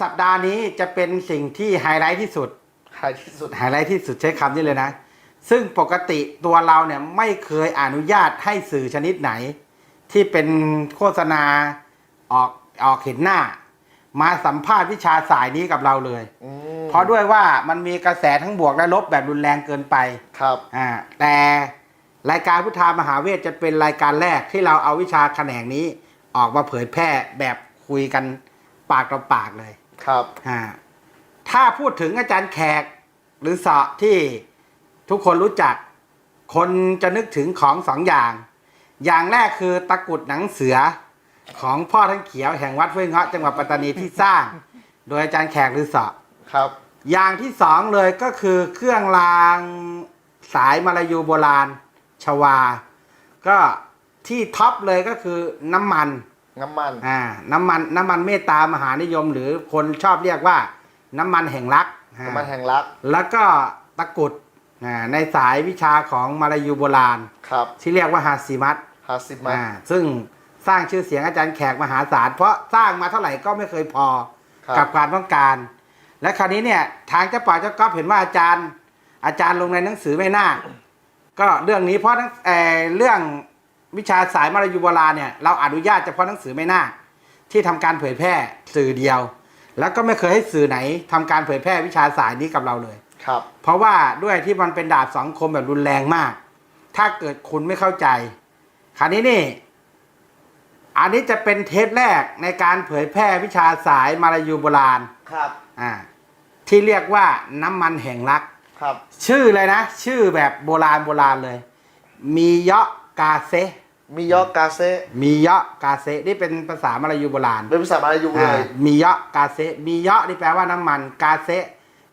ในสัปดาห์นี้จะเป็นสิ่งที่ไฮไลท์ที่สุดท้ายที่สุดไฮไลท์ที่สุดใช้คำนี้เลยนะ ซึ่งปกติตัวเราเนี่ยไม่เคยอนุญาตให้สื่อชนิดไหน ที่เป็นโฆษณาออกออกเห็นหน้า มาสัมภาษณ์วิชาสายนี้กับเราเลย อืมเพราะด้วยว่ามันมีกระแสทั้งบวกและลบแบบรุนแรงเกินไป ครับ อ่าแต่รายการพุทธามหาเวทจะเป็นรายการแรกที่เราเอาวิชาแขนงนี้ออกมาเผยแพร่แบบคุยกันปากต่อปากเลย ครับอ่าถ้าพูดถึงอาจารย์แขกหรือเสาะที่ทุกคนรู้จัก คนจะนึกถึงของสองอย่าง อย่างแรกคือตะกรุดหนังเสือของพ่อทั้งเขียวแห่งวัดเฟื่องเงาะจังหวัดปัตตานีที่สร้าง โดยอาจารย์แขกหรือเสาะครับ อย่างที่สองเลยก็คือเครื่องรางสายมาลายูโบราณชวา ก็ที่ท็อปเลยก็คือน้ำมัน น้ำมันอ่าน้ำมันน้ำมันเมตตามหานิยม หรือคนชอบเรียกว่า น้ำมันแห่งรักอ่าน้ำมันแห่งรัก แล้วก็ตะกรุดอ่าในสายวิชาของมาลายูโบราณครับที่เรียกว่าฮาซิมัตฮาสิมันอ่าซึ่งสร้างชื่อเสียงอาจารย์แขกมหาศาล เพราะสร้างมาเท่าไหร่ก็ไม่เคยพอครับกับความต้องการ และคราวนี้เนี่ยทางเจ้าป่าเจ้าก๊อฟเห็นว่าอาจารย์ อาจารย์ลงในหนังสือไม่น่าก็เรื่องนี้เพราะทั้งเอ่อเรื่อง วิชาสายมาลายูโบราณเนี่ยเราอนุญาตเฉพาะหนังสือไม่น่าที่ทำการเผยแพร่สื่อเดียว แล้วก็ไม่เคยให้สื่อไหนทำการเผยแพร่วิชาสายนี้กับเราเลยครับ เพราะว่าด้วยที่มันเป็นดาบสองคมแบบรุนแรงมาก ถ้าเกิดคุณไม่เข้าใจคราวนี้นี่ อันนี้จะเป็นเทปแรกในการเผยแพร่วิชาสายมาลายูโบราณครับอ่าที่เรียกว่าน้ำมันแห่งรักครับ ชื่อเลยนะ ชื่อแบบโบราณโบราณเลย มีเยาะ กาเซมียอกาเซมีเยาะกาเซนี่เป็นภาษามาลายูโบราณเป็นภาษามาลายูเลอ่าย มีเยาะกาเซมีเยาะนี่แปลว่าน้ำมัน กาเซ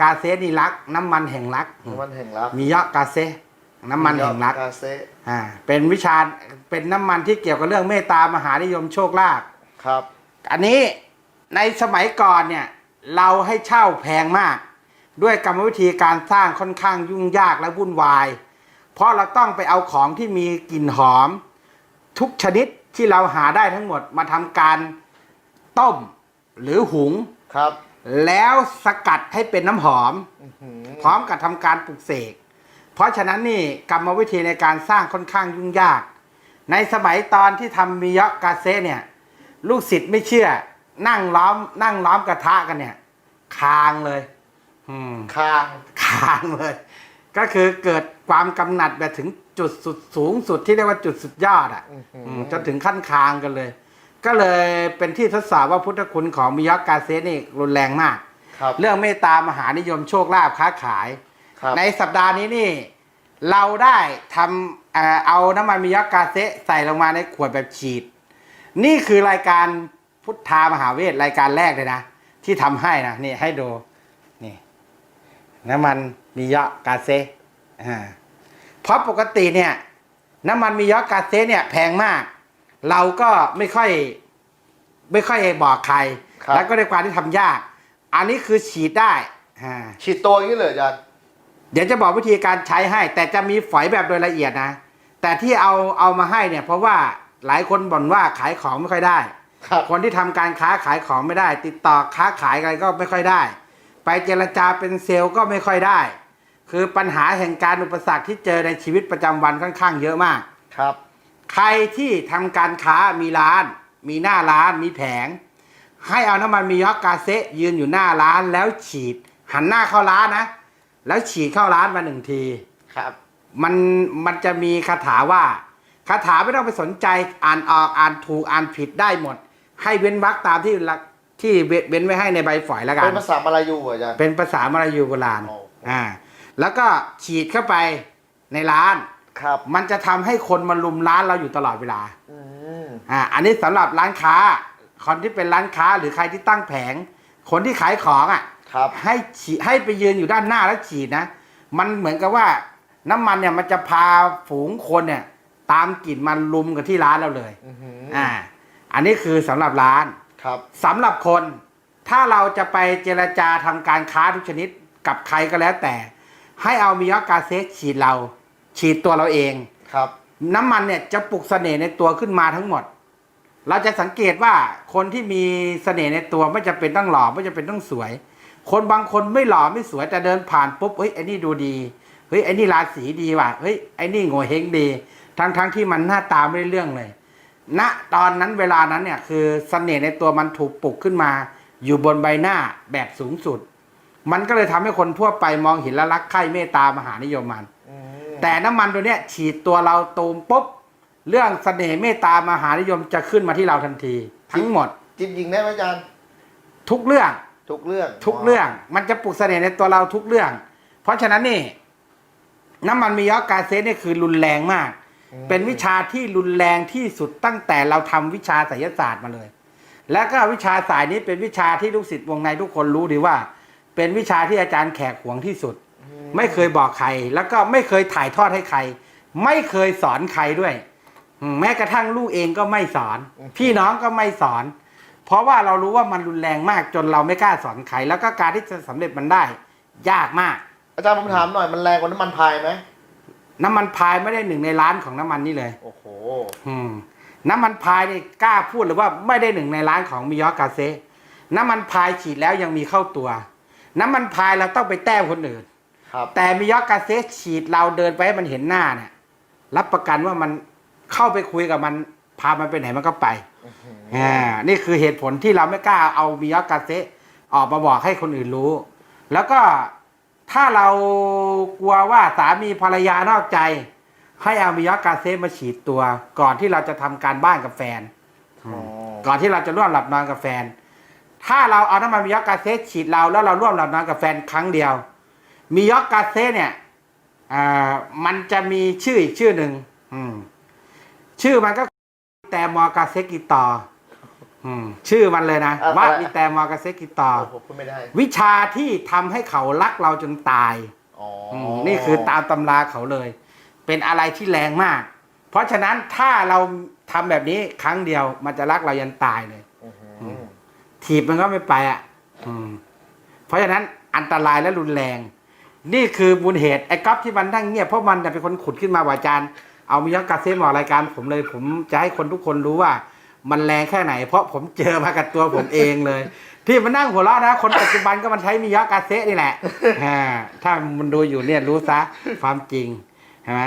กาเซนี่รัก น้ำมันแห่งรักน้ำมันแห่งรักมีเยาะกาเซน้ำมันแห่งรัก กาเซอ่า เป็นวิชา เป็นน้ำมันที่เกี่ยวกับเรื่องเมตตามหานิยมโชคลาภ ครับ อันนี้ในสมัยก่อนเนี่ยเราให้เช่าแพงมาก ด้วยกรรมวิธีการสร้างค่อนข้างยุ่งยากและวุ่นวาย เพราะเราต้องไปเอาของที่มีกลิ่นหอม ทุกชนิดที่เราหาได้ทั้งหมดมาทำการต้มหรือหุง ครับ แล้วสกัดให้เป็นน้ำหอมอื้อหือพร้อมกับทำการปลุกเสก เพราะฉะนั้นนี่กรรมวิธีในการสร้างค่อนข้างยุ่งยาก ในสมัยตอนที่ทำมิยอกกาเซเนี่ย ลูกศิษย์ไม่เชื่อ นั่งล้อม นั่งล้อมกระทะกันเนี่ย คางเลยอืมคางคางเลย ก็คือเกิด ความกำหนัดแบบถึงจุดสุดสูงสุดที่เรียกว่าจุดสุดยอดอะอื้อหืออืมจนถึงขั้นคางกันเลย ก็เลยเป็นที่ทดสอบว่าพุทธคุณของมิยอกกาเซนี่รุนแรงมาก ครับ เรื่องเมตตามหานิยมโชคลาภค้าขาย ครับ ในสัปดาห์นี้นี่ เราได้ทำเอ่อเอาน้ำมันมิยอกกาเซใส่ลงมาในขวดแบบฉีด นี่คือรายการพุทธามหาเวทรายการแรกเลยนะ ที่ทำให้นะนี่ให้ดูนี่น้ำมันมิยอกกาเซอ่า เพราะปกติเนี่ย น้ำมันมิยอกกาเซเนี่ยแพงมาก เราก็ไม่ค่อยไม่ค่อยบอกใคร ครับ แล้วก็ในความที่ทำยาก อันนี้คือฉีดได้อ่าฉีดตัวอย่างนี้เลยอาจารย์ เดี๋ยวจะบอกวิธีการใช้ให้ แต่จะมีฝอยแบบโดยละเอียดนะ แต่ที่เอาเอามาให้เนี่ย เพราะว่าหลายคนบ่นว่าขายของไม่ค่อยได้ ครับ คนที่ทำการค้าขายของไม่ได้ ติดต่อค้าขายอะไรก็ไม่ค่อยได้ ไปเจรจาเป็นเซลล์ก็ไม่ค่อยได้ คือปัญหาแห่งการอุปสรรคที่เจอในชีวิตประจำวันค่อนข้างเยอะมาก ครับ ใครที่ทำการค้ามีร้าน มีหน้าร้านมีแผง ให้เอาน้ำมันมียอกกาเซะยืนอยู่หน้าร้านแล้วฉีด หันหน้าเข้าร้านนะ แล้วฉีดเข้าร้านมาหนึ่งที ครับ มันมันจะมีคาถาว่าคาถาไม่ต้องไปสนใจอ่านออกอ่านถูกอ่านผิดได้หมด ให้เว้นวรรคตามที่ละที่เว้นไว้ให้ในใบฝอยแล้วกัเป็นนภาษามาลายูเหรออาจารย์ เป็นภาษามาลายูโบราณ โอ้อ่า แล้วก็ฉีดเข้าไปในร้าน ครับมันจะทำให้คนมาลุมร้านเราอยู่ตลอดเวลา อืมอ่า อันนี้สำหรับร้านค้า คนที่เป็นร้านค้าหรือใครที่ตั้งแผง คนที่ขายของอะ ครับ ให้ฉีดให้ไปยืนอยู่ด้านหน้าแล้วฉีดนะ มันเหมือนกับว่าน้ำมันเนี่ยมันจะพาฝูงคนเนี่ย ตามกลิ่นมันลุมกันที่ร้านเราเลยอื้อหืออ่า อันนี้คือสำหรับร้านครับ สำหรับคน ถ้าเราจะไปเจรจาทำการค้าทุกชนิดกับใครก็แล้วแต่ ให้เอามิยอกาเซฉีดเรา ฉีดตัวเราเอง ครับ น้ำมันเนี่ยจะปลุกเสน่ห์ในตัวขึ้นมาทั้งหมด เราจะสังเกตว่าคนที่มีเสน่ห์ในตัวไม่จำเป็นต้องหล่อไม่จำเป็นต้องสวย คนบางคนไม่หล่อไม่สวยแต่เดินผ่านปุ๊บเฮ้ยไอ้นี่ดูดีเฮ้ยไอ้นี่ราศีดีว่ะเฮ้ยไอ้นี่โง่เฮงดี ทั้งทั้งที่มันหน้าตาไม่ได้เรื่องเลย ณตอนนั้นเวลานั้นเนี่ยคือเสน่ห์ในตัวมันถูกปลุกขึ้นมา อยู่บนใบหน้าแบบสูงสุด มันก็เลยทำให้คนทั่วไปมองเห็นและรักใคร่เมตตามหานิยมมันอืมแต่น้ำมันตัวเนี้ยฉีดตัวเราตูมปุ๊บเรื่องเสน่ห์เมตตามหานิยมจะขึ้นมาที่เราทันที ทั้งหมดจิบยิงได้ไหมอาจารย์ ทุกเรื่องทุกเรื่อง ทุกเรื่องมันจะปลุกเสน่ห์ในตัวเราทุกเรื่อง เพราะฉะนั้นนี่ น้ำมันมียอกาเซนี่คือรุนแรงมากอืมเป็นวิชาที่รุนแรงที่สุดตั้งแต่เราทำวิชาไสยศาสตร์มาเลย แล้วก็วิชาสายนี้เป็นวิชาที่ลูกศิษย์วงในทุกคนรู้ดีว่า เป็นวิชาที่อาจารย์แขกหวงที่สุด ไม่เคยบอกใคร แล้วก็ไม่เคยถ่ายทอดให้ใคร ไม่เคยสอนใครด้วยอืมแม้กระทั่งลูกเองก็ไม่สอน พี่น้องก็ไม่สอน เพราะว่าเรารู้ว่ามันรุนแรงมากจนเราไม่กล้าสอนใคร แล้วก็การที่จะสำเร็จมันได้ ยากมาก อาจารย์ผมถามหน่อยมันแรงกว่าน้ำมันพายไหมน้ำมันพายไม่ได้หนึ่งในล้านของน้ำมันนี่เลย โอ้โหอืมน้ำมันพายนี่กล้าพูดเลยว่าไม่ได้หนึ่งในร้านของมิยอกาเซน้ำมันพายฉีดแล้วยังมีเข้าตัว น้ำมันพายเราต้องไปแต้มคนอื่น ครับ แต่มิยอกาเซฉีดเราเดินไปให้มันเห็นหน้าเนี่ยรับประกันว่ามันเข้าไปคุยกับมันพามันไปไหนมันก็ไปอ่านี่คือเหตุผลที่เราไม่กล้าเอามิยอกาเซออกมาบอกให้คนอื่นรู้ แล้วก็ถ้าเรากลัวว่าสามีภรรยานอกใจ ให้เอามิยอกาเซมาฉีดตัว ก่อนที่เราจะทำการบ้านกับแฟนอ๋อก่อนที่เราจะร่วมหลับนอนกับแฟน ถ้าเราเอาน้ำมันมิยอกาเซฉีดเราแล้วเราร่วมหลับนอนกับแฟนครั้งเดียวมิยอกาเซเนี่ยอ่ามันจะมีชื่ออีกชื่อหนึ่งอืมชื่อมันก็แต่มอกาเซกิตออืมชื่อมันเลยนะว่ามีแต่มอกาเซกิตอโอ้โหพูดไม่ได้วิชาที่ทำให้เขารักเราจนตายอ๋ออมนี่คือตามตำราเขาเลย เป็นอะไรที่แรงมาก เพราะฉะนั้นถ้าเราทำแบบนี้ครั้งเดียวมันจะรักเรายันตายเลยอื้อหือ ถีบมันก็ไม่ไปอะ อืม เพราะฉะนั้นอันตรายและรุนแรง นี่คือมูลเหตุไอ้ก๊อฟที่มันนั่งเงียบเพราะมันจะเป็นคนขุดขึ้นมาว่าอาจารย์ เอามิยอกาเซ่มาออกรายการผมเลย ผมจะให้คนทุกคนรู้ว่า มันแรงแค่ไหน เพราะผมเจอมากับตัวผมเองเลย ที่มันนั่งหัวเราะนะ คนปัจจุบันก็มันใช้มิยอกาเซ่นี่แหละอ่าถ้ามันดูอยู่เนี่ยรู้ซะความจริงใช่ไหม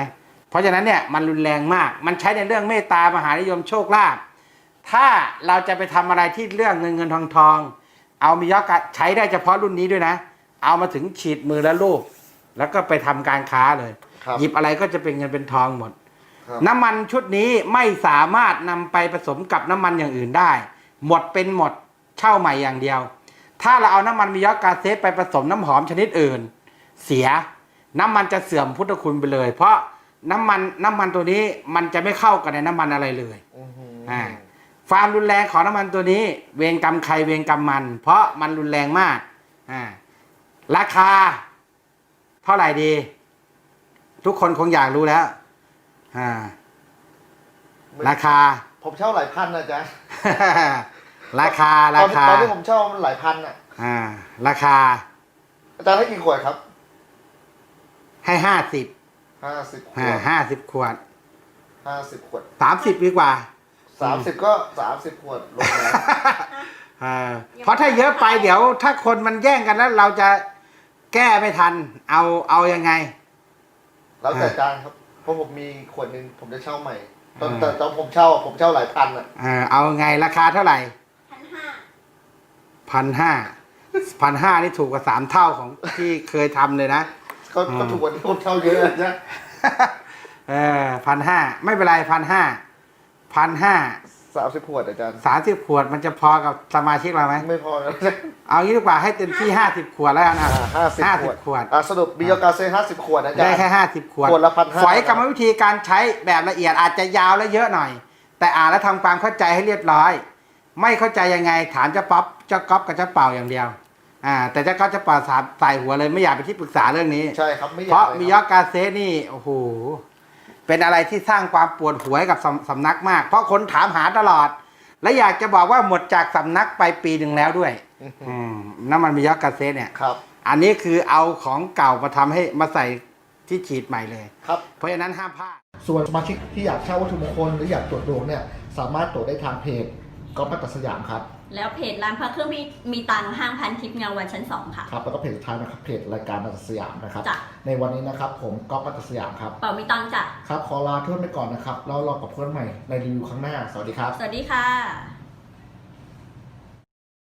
เพราะฉะนั้นเนี่ยมันรุนแรงมาก มันใช้ในเรื่องเมตตามหานิยมโชคลาภ ถ้าเราจะไปทำอะไรที่เรื่องเงินเงินทองทองเอามียอดการใช้ได้เฉพาะรุ่นนี้ด้วยนะ เอามาถึงฉีดมือแล้วลูก แล้วก็ไปทำการค้าเลยครับหยิบอะไรก็จะเป็นเงินเป็นทองหมดครับน้ำมันชุดนี้ไม่สามารถนำไปผสมกับน้ำมันอย่างอื่นได้ หมดเป็นหมดเช่าใหม่อย่างเดียว ถ้าเราเอาน้ำมันมิยอกาเซไปผสมน้ำหอมชนิดอื่น เสียน้ำมันจะเสื่อมพุทธคุณไปเลย เพราะน้ำมันน้ำมันตัวนี้มันจะไม่เข้ากับในน้ำมันอะไรเลยอื้อหืออ่า ความรุนแรงของน้ำมันตัวนี้ เวรกรรมใครเวรกรรมมัน เพราะมันรุนแรงมากอ่าราคา เท่าไหร่ดี ทุกคนคงอยากรู้แล้วอ่าราคา ผมเช่าหลายพันนะจ๊ะ ราคาตราอนคาตอนที่ผมเช่ามันหลายพันอะอ่า ราคา อาจารย์ให้กี่ขวดครับ ให้ห้าสิบห้าสิบขวอ่าดห้าสิบขวดห้าสิบขวดสามสิบดีกว่า สามสิบก็สามสิบขวดลงแล้วอ่าเพราะถ้าเยอะไปเดี๋ยว ถ้าคนมันแย่งกันแล้ว เราจะแก้ไม่ทัน เอาเอายังไง แล้วแต่อาจารย์ครับ เพราะผมมีขวดหนึ่งผมจะเช่าใหม่ ตอนแต่ตอนผมเช่าอะผมเช่าหลายพันอะอ่าเอาไงราคาเท่าไหร่พันห้าพันห้าพันห้านี่ถูกกว่าสามเท่าของที่เคยทำเลยนะก็อืมก็ถูกกว่าที่ผมเช่าเยอะนะเออพันห้าไม่เป็นไรพันห้า พันห้าสามสิบขวดอาจารย์สามสิบขวดมันจะพอกับสมาชิกเราไหมไม่พอแล้วเอางี้ดีกว่าให้เต็มที่ห้าสิบขวดแล้วกันอะห้าสิบห้าขสิวบดขวดอะสรุปบิโอกาเซ่ห้าสิบขวดนะอาจารได้ย์แค่ห้าสิบขวดขวดละ1,500ฝอยกรรมวิธีการใช้แบบละเอียดอาจจะยาวและเยอะหน่อย แต่อ่านแล้วทำความเข้าใจให้เรียบร้อย ไม่เข้าใจยังไงถามเจ้าป๊อปเจ้าก๊อฟกับเจ้าเป่าอย่างเดียวอ่าแต่เจ้าก๊อฟเจ้าเป่าสามใส่หัวเลยไม่อยากไปนที่ปรึกษาเรื่องนี้ใช่ครับไม่อยากเพราะลยมิคยรับอกาเซนี่โอ้โห เป็นอะไรที่สร้างความปวดหัวให้กับสำสำนักมาก เพราะคนถามหาตลอด และอยากจะบอกว่าหมดจากสำนักไปปีหนึ่งแล้วด้วยอืมน้ำมันมิยอกาเซเนี่ย ครับ อันนี้คือเอาของเก่ามาทำให้มาใส่ที่ที่ฉีดใหม่เลย ครับ เพราะฉะนั้นห้ามพลาด ส่วนสมาชิกที่อยากเช่าวัตถุมงคลหรืออยากตรวจดวงเนี่ยสามารถตรวจได้ทางเพจ ก๊อฟมัตตสยามครับแล้วเพจร้านพระเครื่องมีมีตังค์ห้างพันทิพย์เงาวันชั้นสองค่ะ ครับแล้วก็เพจสุดท้ายนะครับเพจรายการมัตตสยามนะครับจ้ะในวันนี้นะครับผมก๊อฟมัตตสยามครับเป่ามีตังค์จ้ะครับขอลาเพื่อนไปก่อนนะครับแล้วรอกับเพื่อนใหม่ในรีวิวครั้งหน้าสวัสดีครับ สวัสดีค่ะ